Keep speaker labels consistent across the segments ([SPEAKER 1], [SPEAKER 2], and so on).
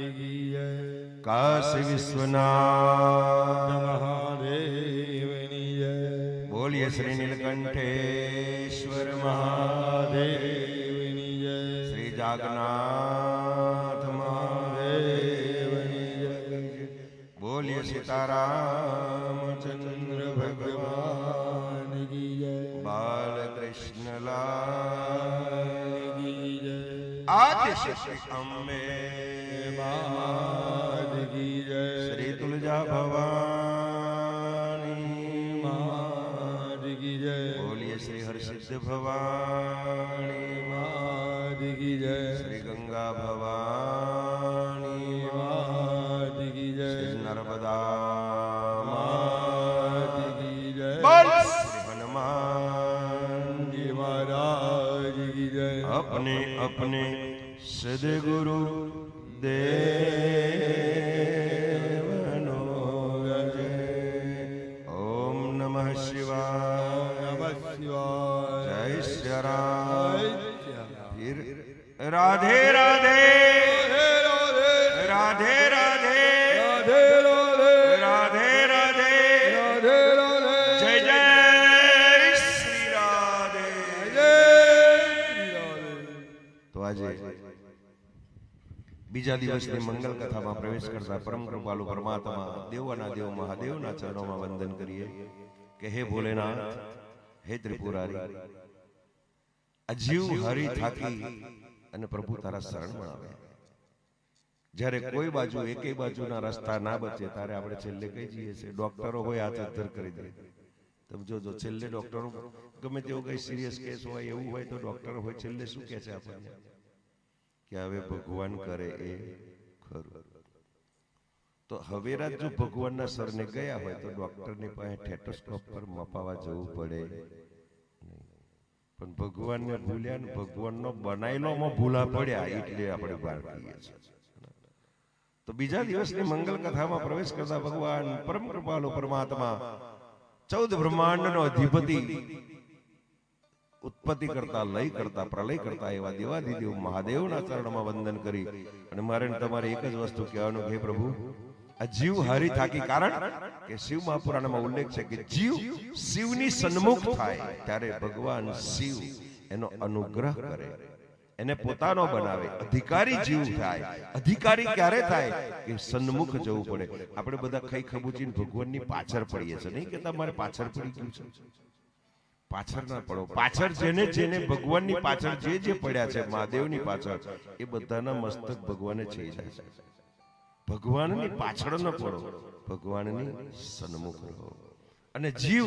[SPEAKER 1] કી જય
[SPEAKER 2] કાશી વિશ્વનાથ
[SPEAKER 1] મહાદેવની જય
[SPEAKER 2] બોલીએ શ્રી નીલકંઠેશ્વર મહાદેવ
[SPEAKER 1] દેવની જય
[SPEAKER 2] શ્રી જાગનાથ મહાદેવ
[SPEAKER 1] દેવની જય
[SPEAKER 2] બોલીએ સીતારામચંદ્ર ભગવાન
[SPEAKER 1] ભગવાન કી જય
[SPEAKER 2] બાલકૃષ્ણ લાલ
[SPEAKER 1] કી मात
[SPEAKER 2] की जय। श्री
[SPEAKER 1] तुलजा भवानी। मात
[SPEAKER 2] की जय। बोलिए श्री
[SPEAKER 1] हरसिद्ध भवानी। मात
[SPEAKER 2] की जय। श्री
[SPEAKER 1] गंगा भवानी। मात
[SPEAKER 2] की जय।
[SPEAKER 1] श्री नर्मदा मात
[SPEAKER 2] की जय। हनुमान
[SPEAKER 1] जी महाराज की जय।
[SPEAKER 2] अपने अपने सदगुरु દેવનો ગજે. ઓમ
[SPEAKER 1] નમઃ શિવાય જય શ્રી રાધે
[SPEAKER 2] રાધે. બીજા દિવસની મંગલ કથામાં પ્રવેશ કરતા પરમ કૃપાલુ પરમાત્મા દેવના દેવ મહાદેવના ચરણોમાં વંદન કરીએ કે હે ભોલેનાથ હે ત્રિપુરારી. અજીવ હરી થાકી અને પ્રભુ તારા શરણમાં આવે જ્યારે કોઈ બાજુ એકે બાજુના રસ્તા ના બચે ત્યારે આપણે છેલ્લે કઈ જઈએ છીએ ડોક્ટરો હોય હાથ અધર કરી દે. તમે જોજો છેલ્લે ડોક્ટરો ગમે તેવો કઈ સિરિયસ કેસ હોય એવું હોય તો ડોક્ટર હોય છેલ્લે શું કહે છે આપણને? કે હવે ભગવાન કરે એ ખરું. તો હવેરા જો ભગવાનના સરને ગયા હોય તો ડોક્ટરની પાસે ટેટોસ્કોપ પર મપાવા જવું પડે. પણ ભગવાનને ભૂલ્યા ને ભગવાનનો બનાયેલોમાં ભૂલા પડ્યા એટલે આપણે બહાર કહીએ છીએ. તો બીજા દિવસની મંગલ કથામાં પ્રવેશ કરતા ભગવાન પરમ કૃપાલો પરમાત્મા ચૌદ બ્રહ્માંડનો અધિપતિ. ઉત્પત્તિ કરતા લય કરતા પ્રલય કરતા એવા દેવાદિદેવ મહાદેવના ચરણમાં વંદન કરી. અને મારે તમારે એક જ વસ્તુ કહેવાનું હે પ્રભુ આ જીવ હારી થાકી કારણ કે શિવ મહાપુરાણમાં ઉલ્લેખ છે કે જીવ શિવની સન્મુખ થાય ત્યારે ભગવાન શિવ એનો અનુગ્રહ કરે. એને પોતાનો બનાવે. અધિકારી જીવ થાય. અધિકારી ક્યારે થાય? કે સન્મુખ જવું પડે. આપણે બધા ખાઈ ખબૂચીને ભગવાનની પાછળ પડીએ છીએ. નહીં કે તમારે પાછળ પડી ગયું છે. પાછળ ના પડો. પાછળ જેને જેને ભગવાનની પાછળ જે જે પડ્યા છે મહાદેવની પાછળ એ બધાના મસ્તક ભગવાને છે. ભગવાનની પાછળ ન પડો. ભગવાનની સન્મુખ રહો. અને જીવ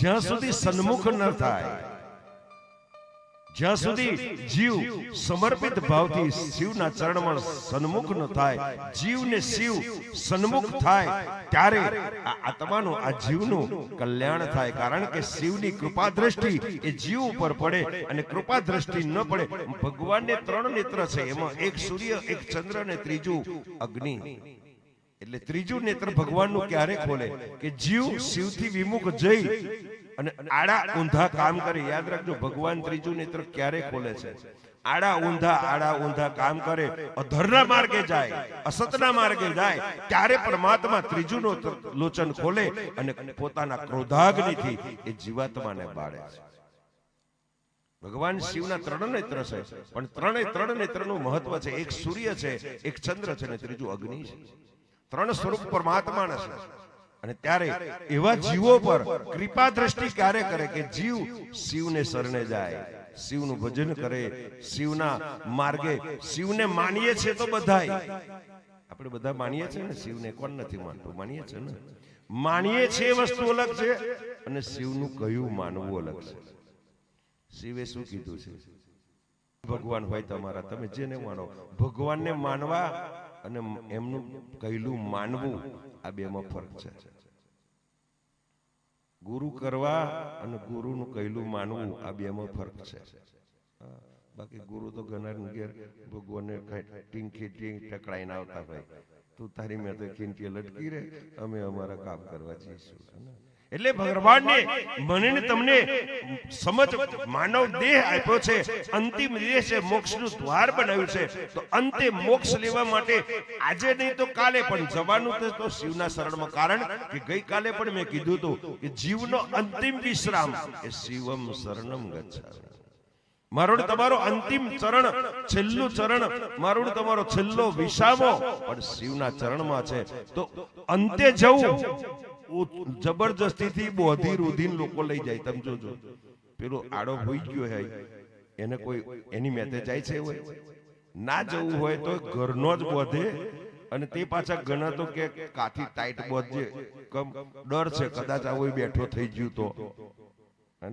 [SPEAKER 2] જ્યાં સુધી સન્મુખ ન થાય જ્યાં સુધી જીવ સમર્પિત ભાવથી શિવના ચરણમાં સન્મુખ ન થાય જીવને શિવ સન્મુખ થાય ત્યારે આ આત્માનું આ જીવનું કલ્યાણ થાય કારણ કે શિવની કૃપા દ્રષ્ટિ એ જીવ ઉપર પડે અને કૃપા દ્રષ્ટિ ન પડે. ભગવાનને ત્રણ નેત્ર છે એમાં એક સૂર્ય એક ચંદ્ર અને ત્રીજું અગ્નિ. એટલે ત્રીજું નેત્ર ભગવાનનું ક્યારે ખોલે? કે જીવ શિવથી વિમુખ જઈ અને આડા ઊંધા કામ કરે યાદ રાખજો ભગવાન ત્રીજું નેત્ર ક્યારે ખોલે છે? આડા ઊંધા આડા ઊંધા કામ કરે અધરના માર્ગે જાય અસતના માર્ગે જાય ત્યારે પરમાત્મા ત્રીજું નો લોચન ખોલે અને પોતાના ક્રોધાગ્નિથી એ જીવાત્માને બાળે છે. ભગવાન શિવના ત્રણ નેત્ર છે પણ ત્રણેય ત્રણ નેત્રનું મહત્વ છે એક સૂર્ય છે એક ચંદ્ર છે અને ત્રીજું અગ્નિ છે. ત્રણ સ્વરૂપ પરમાત્માના છે. અને ત્યારે એવા જીવો પર કૃપા દ્રષ્ટિ ક્યારે કરે કે જીવ શિવને શરણે જાય શિવનું ભજન કરે શિવના માર્ગે શિવને માનીએ છે તો બધાય. આપણે બધા માનીએ છીએ ને શિવને કોણ નથી માનતું? માનીએ છે ને? માનીએ છે એ વસ્તુ અલગ છે અને શિવનું કયું માનવું અલગ છે? શિવે શું કીધું છે? ભગવાન હોય તમારા તમે જેને માનો ભગવાનને માનવા અને એમનું કહેલું માનવું આ બેમાં ફરક છે. ગુરુ કરવા અને ગુરુનું કહેલું માનવું આ બેમાં ફરક છે. બાકી ગુરુ તો ઘણા ઘેર ભગવાનને ટીંકી ટીંગ ટકરાઈને આવતા હોય. તું તારી મેં તો ખીંચી લટકી રે અમે અમારા કામ કરવા જઈશું? એટલે ભગવાનને મને ને તમને સમજ માનવ દેહ આપ્યો છે. અંતિમ દેહ છે મોક્ષનું દ્વાર બનાવ્યું છે. તો અંતે મોક્ષ લેવા માટે આજે નહીં તો કાલે પણ જવાનું તો- શિવના શરણમાં કારણ કે ગઈકાલે પણ મેં કીધું હતું કે જીવનો અંતિમ વિશ્રામ એ શિવમ શરણમ ગચ્છામિ મારો તમારો અંતિમ ચરણ છેલ્લું ચરણ મારો તમારો છેલ્લો વિસામો પણ શિવના ચરણમાં છે. તો અંતે જવું. જબરજસ્તીથી બોધી રૂધીન લોકો લઈ જાય. તમે જોજો. પેલો આડો હોઈ ગયો હોય એને કોઈ એની મેતે જાય છે હોય. ના જવું હોય તો ઘરનો જ બોધે. અને તે પાછા ઘણા તો કે કાથી ટાઈટ બોધજે. કમ ડર છે. કદાચ આવો બેઠો થઈ ગયું તો. હે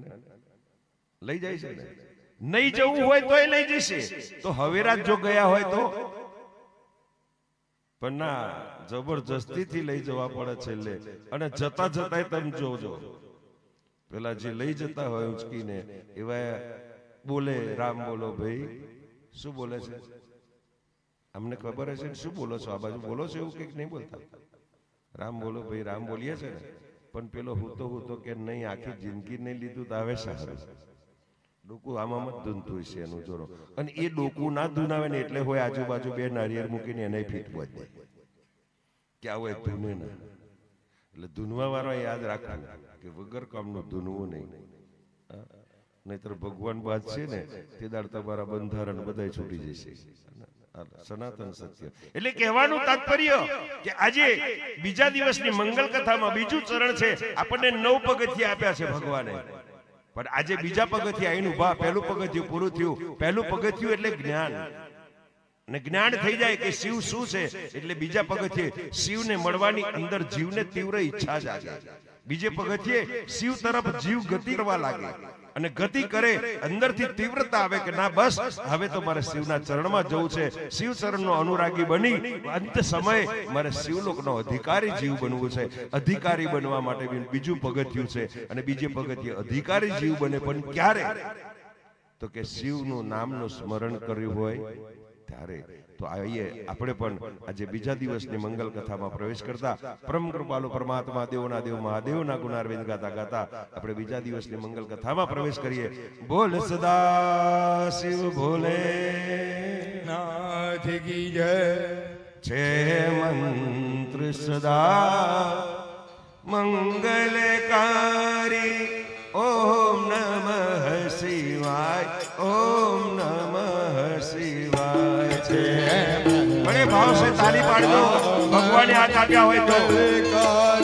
[SPEAKER 2] લઈ જાય છે ને? નહીં જવું હોય તોય લઈ જશે. તો હવેરાજ જો ગયા હોય તો? પણ ના જબરજસ્તીથી લઈ જવા પડે છેલ્લે. અને જતા જતા તમે જોજો. પેલા જે લઈ જતા હોય ઉચકીને એવા બોલે રામ બોલો ભાઈ. શું બોલે છે? અમને ખબર હશે શું બોલો છો? આ બાજુ બોલો છો એવું કંઈક નહીં બોલતા? રામ બોલો ભાઈ રામ બોલીએ છે ને. પણ પેલો હું તો હું તો કે નહીં આખી જિંદગી નહીં લીધું તો આવે સારું. ડોકું આમાં જ ધૂનતું છે એનું જોરો અને એ ડોકું ના ધૂનાવે ને એટલે હોય આજુબાજુ બે નારિયેળ મૂકીને એને ફીટ હોય કે આવો એક ધૂને ના. એટલે ધૂનવા વાળો યાદ રાખવું કે વગર કામનું ધૂનવું નહીં. નહીંતર ભગવાન બાદ છે ને, તે દાડ તમારા બંધારણ બધા છૂટી જશે. સનાતન સત્ય. એટલે કહેવાનું તાત્પર્ય કે આજે બીજા દિવસની મંગલ કથામાં બીજું ચરણ છે, આપણને નવ પગથિયા આપ્યા છે ભગવાને. પણ આજે બીજા પગથિયા એનું ભા પહેલું પગથિયું પૂરું થયું. પહેલું પગથિયું એટલે જ્ઞાન. અને જ્ઞાન થઈ જાય કે શિવ શું છે? એટલે બીજા પગથિયે શિવને મળવાની અંદર જીવને તીવ્ર ઈચ્છા જાગે. બીજે પગથિયે શિવ તરફ જીવ ગતિ કરવા લાગે. અને ગતિ કરે અંદરથી તીવ્રતા આવે કે ના બસ હવે તો મારે શિવના ચરણમાં જવું છે. શિવ ચરણનો અનુરાગી બની. અંત સમયે મારે શિવલોકનો અધિકારી જીવ બનવું છે. અધિકારી બનવા માટે બીજું પગથિયું છે. અને બીજે પગથિયે અધિકારી જીવ બને પણ ક્યારે તો કે શિવનું નામનું સ્મરણ કર્યું હોય ત્યારે. તો આઈએ આપણે પણ આજે બીજા દિવસની મંગલ કથામાં પ્રવેશ કરતા પરમ કૃપાલુ પરમાત્મા દેવોના દેવ મહાદેવના ગુણારવિંદ ગાતા ગાતા આપણે બીજા દિવસની મંગલ કથામાં પ્રવેશ કરીએ. બોલ સદા શિવ ભોલે.
[SPEAKER 1] નાથ કી જય.
[SPEAKER 2] છે મંત્ર સદા. મંગલકારી. ઓમ નમઃ શિવાય. ઓમ નમઃ શિવાય. છે. બડે ભાવ સે તાલી પાડજો ભગવાને હાથ આપ્યા હોય તો.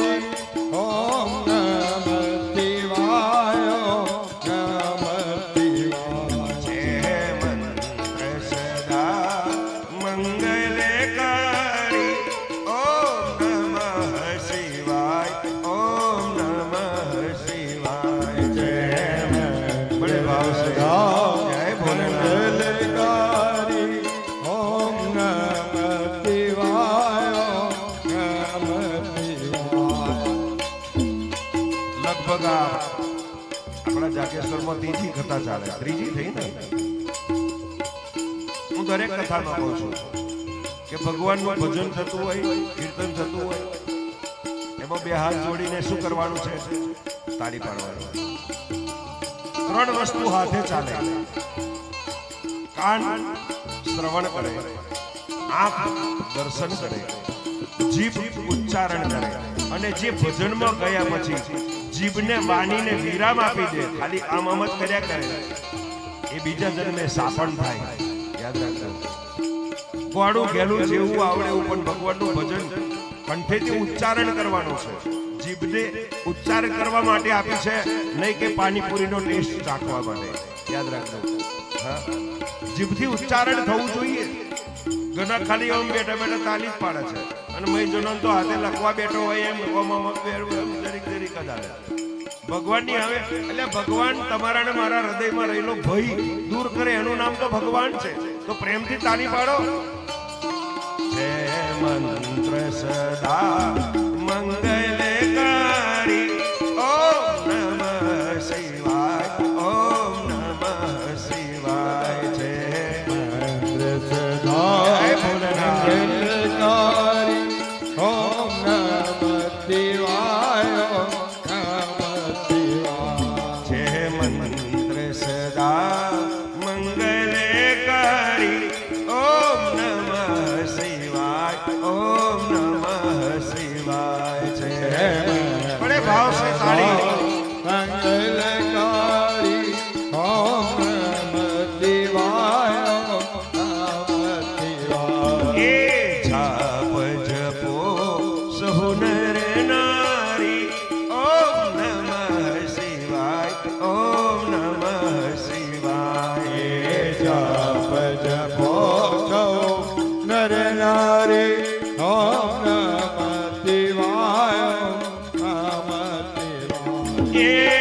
[SPEAKER 2] જાગેશ્વરમાં ત્રીજી કથા ચાલે. ત્રીજી થઈ ને? હું દરેક કથામાં કહું છું કે ભગવાનનું ભજન થતું હોય, કીર્તન થતું હોય, એમાં બે હાથ જોડીને શું કરવાનું છે? તાળી પાડવાનું. ત્રણ વસ્તુ હાથે ચાલે. કાન શ્રવણ કરે. આંખ દર્શન કરે. જીભ ઉચ્ચારણ કરે. અને જે ભજનમાં ગયા પછી જીભને વાણીને વિરામ આપી દે. ખાલી આમ આમ જ કર્યા કરે. એ બીજા જન્મે સાપણ થાય યાદ રાખજો. કોડું ગેલું જેવું આવડે એવું પણ ભગવાનનું ભજન કંઠેથી ઉચ્ચારણ કરવાનું છે. જીભને ઉચ્ચારણ કરવા માટે આપી છે, નહીં કે પાણીપુરીનો ટેસ્ટ ચાખવા માટે. યાદ રાખજો. હા. જીભથી ઉચ્ચારણ થવું જોઈએ. ઘણા ખાલી આમ બેઠા બેઠા તાલી જ પાડે છે. અને મય જનો તો હાથે લખવા બેઠો હોય એમ, ઓમ જરીક જરીક ભગવાનની હવે એટલે ભગવાન તમારા ને મારા હૃદયમાં રહેલો ભય દૂર કરે, એનું નામ તો ભગવાન છે. તો પ્રેમથી તાળી પાડો. મંત્ર સદા Yeah.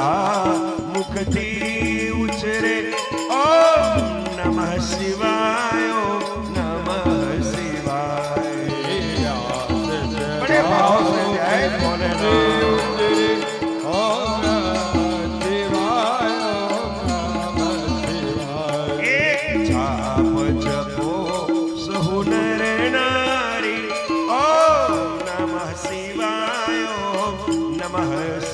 [SPEAKER 2] સદા મુખથી ઉછરે ઓમ નમઃ શિવાય નમઃ શિવાય બડે ભાવ સે જય
[SPEAKER 1] ભોલેનાથ नमः